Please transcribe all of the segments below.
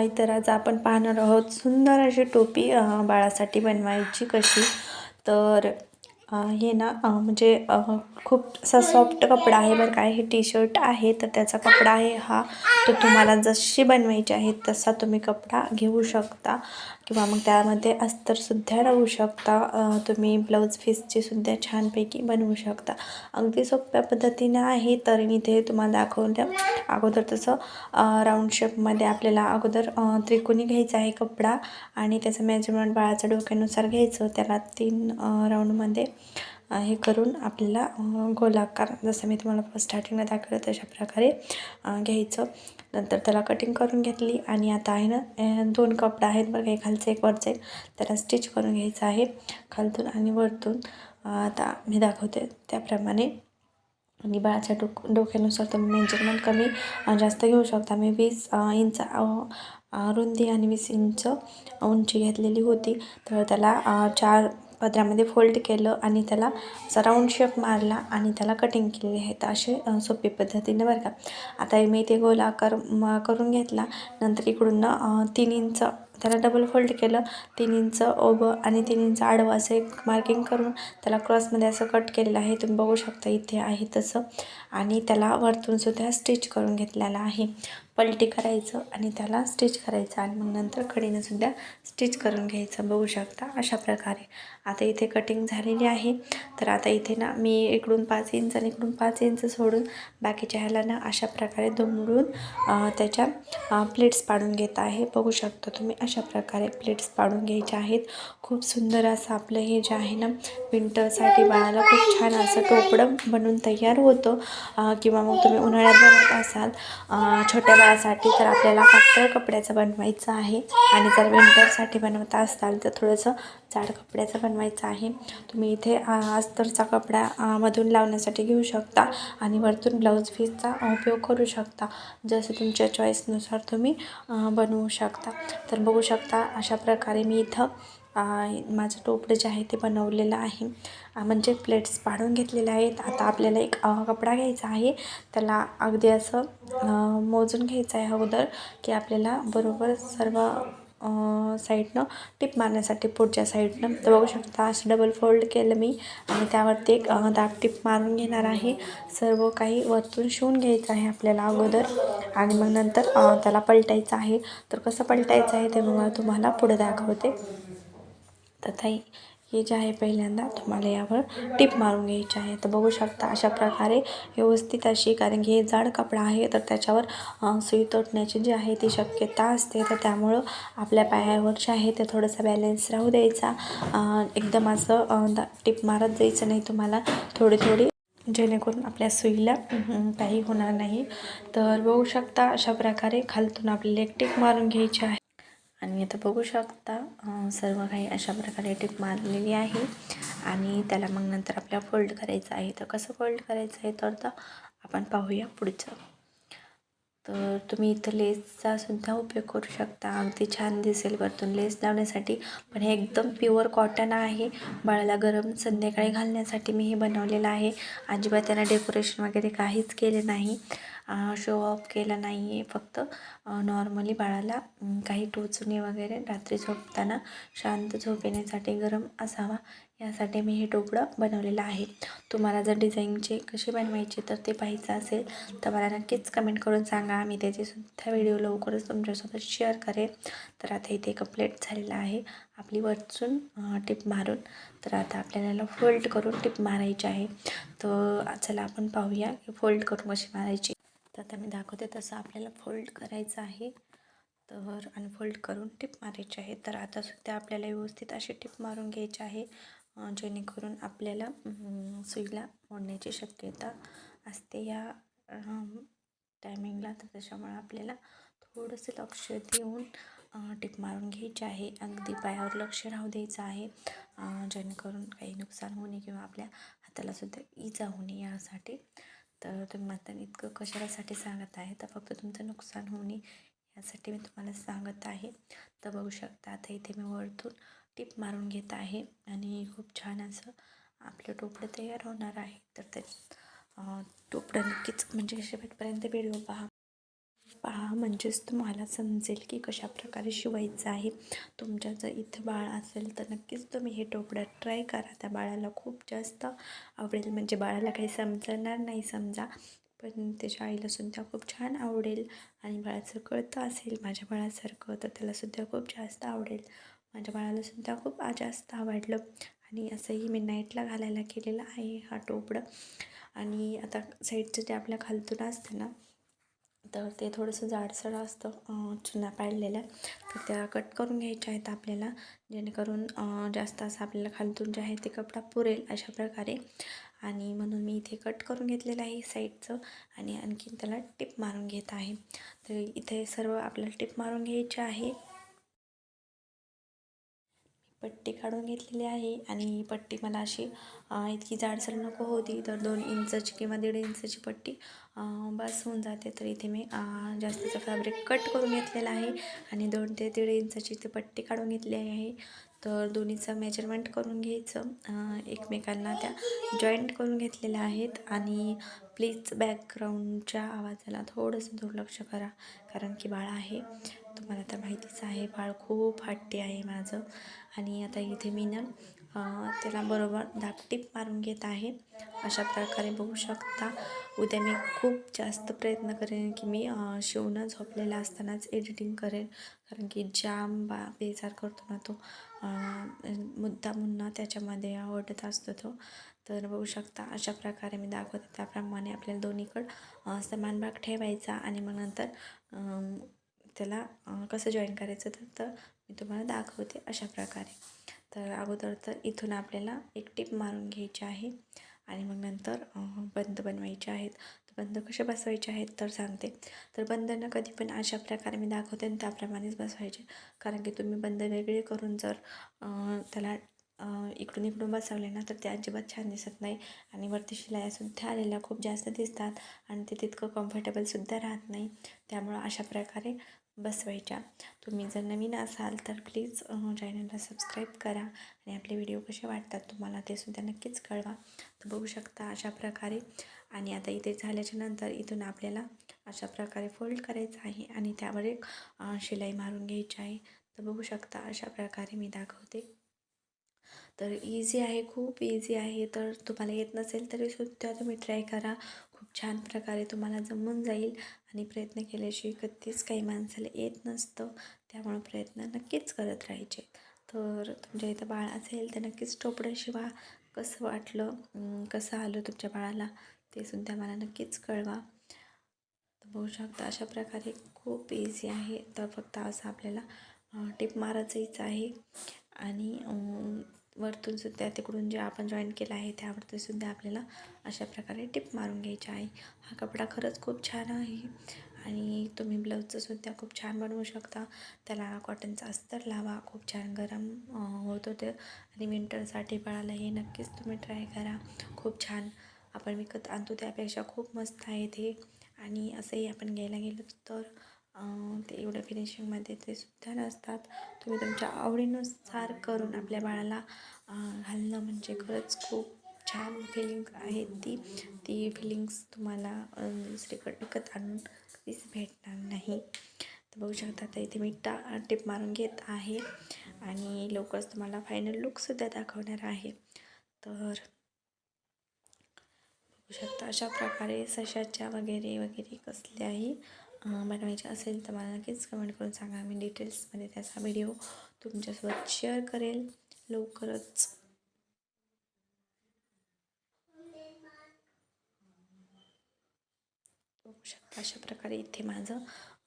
हाय तर आज आपण पाहणार आहोत सुंदर अशी टोपी बाळासाठी बनवायची कशी. तर हे ना म्हणजे खूप असा सॉफ्ट कपडा आहे बरं काय हे टी शर्ट आहे तर त्याचा कपडा आहे हा. तो तुम्हाला जशी बनवायची आहे तसा तुम्ही कपडा घेऊ शकता. किंवा मग त्यामध्ये अस्तरसुद्धा लावू शकता. तुम्ही ब्लाऊज पीसची सुद्धा छानपैकी बनवू शकता. अगदी सोप्या पद्धतीनं आहे तर मी ते तुम्हाला दाखवलं अगोदर तसं राऊंड शेपमध्ये आपल्याला अगोदर त्रिकोणी घ्यायचा आहे कपडा आणि त्याचं मेजरमेंट बाळाच्या डोक्यानुसार घ्यायचं. त्याला तीन राऊंडमध्ये हे करून आपल्याला गोलाकार जसं मी तुम्हाला स्टार्टिंगला दाखवलं तशा प्रकारे घ्यायचं. नंतर त्याला कटिंग करून घेतली आणि आता आहे ना दोन कपडा आहेत बघा काही खालचं एक वरचं एक त्याला स्टिच करून घ्यायचं आहे खालतून आणि वरतून. आता मी दाखवते त्याप्रमाणे. आणि बाळाच्या डोक डोक्यानुसार तुम्ही मेजरमेंट कमी जास्त घेऊ शकता. मी वीस इंच रुंदी आणि वीस इंच उंची घेतलेली होती. तर त्याला चार पदरामध्ये फोल्ड केलं आणि त्याला असा राऊंड शेप मारला आणि त्याला कटिंग केलेली आहे. तर असे सोपी पद्धतीने बरं का. आता मी ते गोल आकार म करून घेतला. नंतर इकडून तीन इंच त्याला डबल फोल्ड केलं. तीन इंच ओबं आणि तीन इंच आडवं असं एक मार्किंग करून त्याला क्रॉसमध्ये असं कट केलेलं आहे. तुम्ही बघू शकता इथे आहे तसं. आणि त्याला वरतूनसुद्धा स्टिच करून घेतलेला आहे. पलटी करायचं आणि त्याला स्टिच करायचं आणि मग नंतर कडीनं सुद्धा स्टिच करून घ्यायचं. बघू शकता अशा प्रकारे. आता इथे कटिंग झालेली आहे. तर आता इथे ना मी इकडून पाच इंच आणि इकडून पाच इंच सोडून बाकीच्या ह्याला ना अशा प्रकारे दुमडून त्याच्या प्लेट्स पाडून घेत आहे. बघू शकता तुम्ही अशा प्रकारे प्लेट्स पाडून घ्यायच्या आहेत. खूप सुंदर असं आपलं हे जे आहे ना विंटरसाठी बाळाला खूप छान असं टोपडं बनवून तयार होतं. किंवा मग तुम्ही उन्हाळ्यात बनवत असाल छोट्या त्यासाठी तर आपल्याला पातळ कपड्याचं बनवायचं आहे. आणि जर विंटरसाठी बनवत असाल तर थोडंसं जाड कपड्याचं बनवायचं आहे. तुम्ही इथे अस्तरचा कपडा मधून लावण्यासाठी घेऊ शकता. आणि वरतून ब्लाऊज पीसचा उपयोग करू शकता. जसं तुमच्या चॉईसनुसार तुम्ही बनवू शकता. तर बघू शकता अशा प्रकारे मी इथं माझं टोपडं जे आहे ते बनवलेलं आहे. म्हणजे प्लेट्स पाडून घेतलेले आहेत. आता आपल्याला एक कपडा घ्यायचा आहे. त्याला अगदी असं मोजून घ्यायचं आहे अगोदर की आपल्याला बरोबर सर्व साईडनं टिप मारण्यासाठी पुढच्या साईडनं. तर बघू शकता असं डबल फोल्ड केलं मी. आणि त्यावरती एक दाब टिप मारून घेणार आहे. सर्व काही वरतून शिवून घ्यायचं आहे आपल्याला अगोदर. आणि मग नंतर त्याला पलटायचं आहे. तर कसं पलटायचं आहे ते मग तुम्हाला पुढे दाखवते. तथा हे जे आहे पहिल्यांदा तुम्हाला यावर टिप मारून घ्यायची आहे. तर बघू शकता अशा प्रकारे व्यवस्थित अशी कारण की हे जाड कपडा आहे तर त्याच्यावर सुई तोटण्याची जी आहे ती शक्यता असते. तर त्यामुळं आपल्या पायावर जे आहे ते थोडंसं बॅलेन्स राहू द्यायचा. एकदम असं दा टिप मारत जायचं नाही तुम्हाला. थोडी थोडी जेणेकरून आपल्या सुईला काही होणार नाही. तर बघू शकता अशा प्रकारे खालतून आपल्याला एक टिक मारून घ्यायची आहे. आणि आता बघू शकता सर्व काही अशा प्रकारे टिप मारलेली आहे. आणि त्याला मग नंतर आपल्याला फोल्ड करायचं आहे. तर कसं फोल्ड करायचं आहे? तर आपण पाहूया पुढचं. तर तुम्ही इथं लेसचा सुद्धा उपयोग करू शकता. अगदी छान दिसेल वरतून लेस लावण्यासाठी. पण हे एकदम प्युअर कॉटन आहे. बाळाला गरम संध्याकाळी घालण्यासाठी मी हे बनवलेलं आहे. अजिबात त्यांना डेकोरेशन वगैरे काहीच केले नाही. शो ऑफ केला नाही आहे फक्त नॉर्मली बाळाला काही टोचणे वगैरे रात्री झोपताना शांत झोप येण्यासाठी गरम असावा. यासाठी मी हे टोपडं बनवलेलं आहे. तुम्हाला जर डिझाईनचे कसे बनवायचे तर ते पाहायचं असेल तर मला नक्कीच कमेंट करून सांगा. मी त्याचेसुद्धा व्हिडिओ लवकरच तुमच्यासोबत शेअर करेन. तर आता इथे कंप्लीट झालेलं आहे. आपली वरचून टिप मारून. तर आता आपल्याला फोल्ड करून टिप मारायची आहे. तर चला आपण पाहूया की फोल्ड करून कशी मारायची. तर आता मी दाखवते तसं आपल्याला फोल्ड करायचं आहे. तर अनफोल्ड करून टिप मारायची आहे. तर आता सुद्धा आपल्याला व्यवस्थित अशी टिप मारून घ्यायची आहे. जेणेकरून आपल्याला सुईला मोडण्याची शक्यता असते. या टायमिंगला तर त्याच्यामुळे आपल्याला थोडंसं लक्ष देऊन टिप मारून घ्यायची आहे. अगदी पायावर लक्ष राहू द्यायचं आहे. जेणेकरून काही नुकसान होणे किंवा आपल्या हाताला सुद्धा इजा होणे यासाठी. तर तुम्ही माता इतकं कशासाठी सांगत आहे? तर फक्त तुमचं नुकसान होणे यासाठी मी तुम्हाला सांगत आहे. तर बघू शकता आता इथे मी वरतून टीप मारून घेत आहे आणि खूप छान असं आपलं टोपडं तयार होणार आहे. तर ते टोपडं नक्कीच म्हणजे शेवटपर्यंत व्हिडिओ पहा? पहा म्हणजेच तुम्हाला समजेल की कशा प्रकारे शिवायचं आहे. तुमच्या जर इथं बाळ असेल तर नक्कीच तुम्ही हे टोपडं ट्राय करा. त्या बाळाला खूप जास्त आवडेल. म्हणजे बाळाला काही समजणार नाही समजा पण त्याच्या आईलासुद्धा खूप छान आवडेल आणि बाळाचं कळतं असेल माझ्या बाळासारखं तर त्यालासुद्धा खूप जास्त आवडेल. माझ्या बाळालासुद्धा खूप जास्त आवडलं. आणि असंही मी नाईटला घालायला केलेलं आहे हा टोपडं. आणि आता साईडचं जे आपल्या खालतून असतं ना तर ते थोडंसं जाडसर असतं चुना पाडलेल्या. तर त्या कट करून घ्यायच्या आहेत आपल्याला जेणेकरून जास्त असं आपल्याला खालतून जे आहे ते कपडा पुरेल अशा प्रकारे. आणि म्हणून मी इथे कट करून घेतलेलं आहे साईडचं आणि आणखीन त्याला टिप मारून घेत आहे. तर इथे सर्व आपल्याला टिप मारून घ्यायचे आहे. पट्टी काढून घेतलेली आहे आणि ही पट्टी मला अशी इतकी जाडसर नको होती. तर दोन इंचची किंवा दीड इंचची पट्टी बस होऊन जाते. तर इथे मी जास्तीचं फॅब्रिक कट करून घेतलेलं आहे आणि दोन ते दीड इंचाची ते पट्टी काढून घेतली आहे. तर दोन्हीचं मेजरमेंट करून घ्यायचं. एकमेकांना त्या जॉईंट करून घेतलेल्या आहेत आणि प्लीज बॅकग्राऊंडच्या आवाजाला थोडंसं दुर्लक्ष करा कारण की बाळा आहे. तुम्हाला तर माहितीच आहे बाळ खूप हट्टी आहे माझं. आणि आता इथे मी ना त्याला बरोबर दापटीप मारून घेत आहे. अशा प्रकारे बघू शकता. उद्या मी खूप जास्त प्रयत्न करेन की मी शिवणं झोपलेला असतानाच एडिटिंग करेन. कारण की जाम बा बेजार करतो ना तो. मुद्दा मुन्ना त्याच्यामध्ये आवडत असतो तो. तर बघू शकता अशा प्रकारे मी दाखवते. त्याप्रमाणे आपल्याला दोन्हीकडं समान भाग ठेवायचा आणि मग नंतर त्याला कसं जॉईन करायचं तर तर मी तुम्हाला दाखवते अशा प्रकारे. तर अगोदर तर इथून आपल्याला एक टीप मारून घ्यायची आहे आणि मग नंतर बंद बनवायचे आहेत. तर बंद कसे बसवायचे आहेत तर सांगते. तर बंधनं कधी पण अशा प्रकारे मी दाखवते आणि त्याप्रमाणेच बसवायचे. कारण की तुम्ही बंद वेगळे करून जर त्याला इकडून इकडून बसवले ना तर ते अजिबात छान दिसत नाही आणि वरती शिलायासुद्धा आलेल्या खूप जास्त दिसतात आणि ते तितकं कम्फर्टेबलसुद्धा राहत नाही. त्यामुळं अशा प्रकारे बसवायच्या. तुम्ही जर नवीन असाल तर प्लीज चॅनलला सबस्क्राईब करा आणि आपले व्हिडिओ कसे वाटतात तुम्हाला ते सुद्धा नक्कीच कळवा. तर बघू शकता अशा प्रकारे. आणि आता इथे झाल्याच्यानंतर इथून आपल्याला अशा प्रकारे फोल्ड करायचं आहे आणि त्यावर एक शिलाई मारून घ्यायची आहे. तर बघू शकता अशा प्रकारे मी दाखवते. तर इझी आहे खूप इझी आहे. तर तुम्हाला येत नसेल तरी सुद्धा तुम्ही ट्राय करा. छान प्रकारे तुम्हाला जमून जाईल आणि प्रयत्न केल्याशिवाय कधीच काही माणसाला येत नसतं. त्यामुळं प्रयत्न नक्कीच करत राहायचे. तर तुमच्या इथं बाळ असेल तर नक्कीच टोपडं शिवा. कसं वाटलं कसं आलं तुमच्या बाळाला ते सुद्धा मला नक्कीच कळवा. तर बघू शकता अशा प्रकारे खूप इझी आहे. तर फक्त असं आपल्याला टिप मारायचंच आहे. आणि वरतून सुद्धा तिकडून जे आपण जॉईन केलं आहे त्यावरती सुद्धा आपल्याला अशा प्रकारे टिप मारून घ्यायची आहे. हा कपडा खरंच खूप छान आहे आणि तुम्ही ब्लाऊजचं सुद्धा खूप छान बनवू शकता. त्याला कॉटनचा अस्तर लावा खूप छान गरम होतो ते आणि विंटरसाठी बाळाला हे नक्कीच तुम्ही ट्राय करा. खूप छान आपण विकत आणतो त्यापेक्षा खूप मस्त आहे ते. आणि असंही आपण घ्यायला गेलो तर ते एवढं फिनिशिंगमध्ये ते सुद्धा नसतात. तुम्ही तुमच्या आवडीनुसार करून आपल्या बाळाला घालणं म्हणजे खरंच खूप छान फिलिंग आहे ती. ती फिलिंग्स तुम्हाला दुसरीकडे विकत आणून कधीच भेटणार नाही. तर बघू शकता तर इथे मी टा टिप मारून घेत आहे. आणि लवकरच तुम्हाला फायनल लुकसुद्धा दाखवणार आहे. तर बघू शकता अशा प्रकारे सशाच्या वगैरे वगैरे कसल्याही बनवायचे असेल तर मला नक्कीच कमेंट करून सांगा. मी डिटेल्समध्ये त्याचा व्हिडिओ तुमच्यासोबत शेअर करेल लवकरच. बघू शकता अशा प्रकारे इथे माझं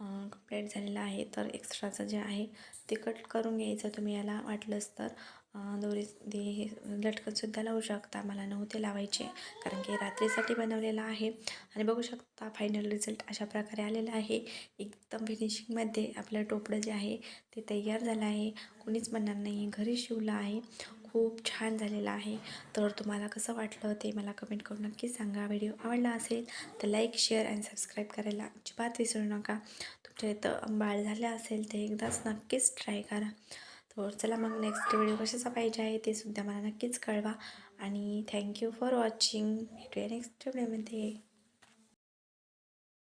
कंप्लीट झालेलं आहे. तर एक्स्ट्राचं जे आहे ते कट करून घ्यायचं. तुम्ही याला वाटलंच तर दोरी दे लटकनसुद्धा लावू शकता. मला नव्हते लावायचे कारण की रात्रीसाठी बनवलेलं आहे. आणि बघू शकता फायनल रिझल्ट अशा प्रकारे आलेला आहे. एकदम फिनिशिंगमध्ये आपलं टोपडं जे आहे ते तयार झालं आहे. कोणीच म्हणणार नाही घरी शिवलं आहे. खूप छान झालेलं आहे. तर तुम्हाला कसं वाटलं ते मला कमेंट करून नक्कीच सांगा. व्हिडिओ आवडला असेल तर लाईक शेअर आणि सबस्क्राईब करायला अजिबात विसरू नका. तुमच्या इथं बाळ झाले असेल ते एकदाच नक्कीच ट्राय करा. तर चला मग नेक्स्ट व्हिडिओ कशाचा पाहिजे आहे ते सुद्धा मला नक्कीच कळवा. आणि थँक्यू फॉर वॉचिंग भेटूया नेक्स्ट व्हिडिओमध्ये